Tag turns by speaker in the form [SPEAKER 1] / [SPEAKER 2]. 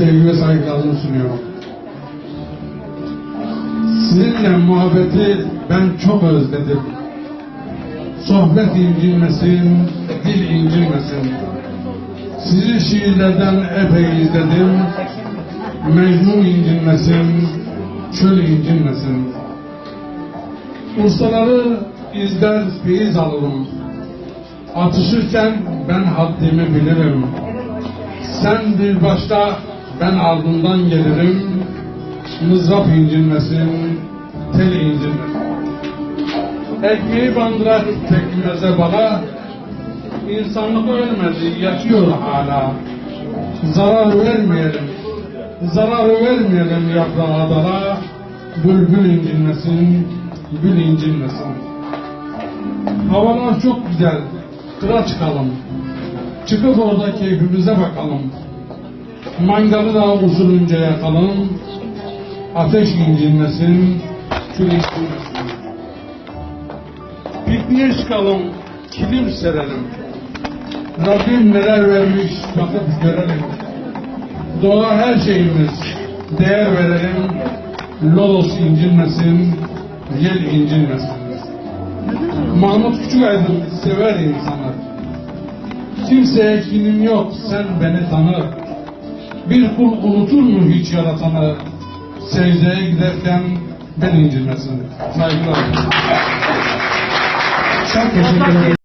[SPEAKER 1] sevgi ve saygılarımı sunuyorum. Sizinle muhabbeti ben çok özledim. Sohbet incinmesin, dil incinmesin. Sizi şiirlerden epey izledim. Mecnun incinmesin, çöl incinmesin. Ustaları izler feyiz alırım. Atışırken ben haddimi bilirim. Sen bir başta ben ardından gelirim. Mızrap incinmesin, tel incinmesin. Ekmeği bandırak pekmeze bala, insanlık ölmedi, yaşıyor hala. Zarar vermeyelim, zarar vermeyelim yaprağa dala, bülbül incinmesin, gül incinmesin. Havalar çok güzel, kıra çıkalım. Çıkıp orada keyfimize bakalım. Mangalı da usulünce yakalım. Ateş incinmesin, incinmesin. Pikniğe çıkalım, kilim serelim. Rabbim neler vermiş bakıp görelim. Doğa her şeyimiz, değer verelim. Lodos incinmesin, yel incinmesin. Mahmut Küçükaydın sever insanı. Kimseye kinim yok, sen beni tanı. Bir kul unutur mu hiç yaratanı? Secdeye giderken ben incinmesin. Saygılar.
[SPEAKER 2] Çok teşekkür ederim.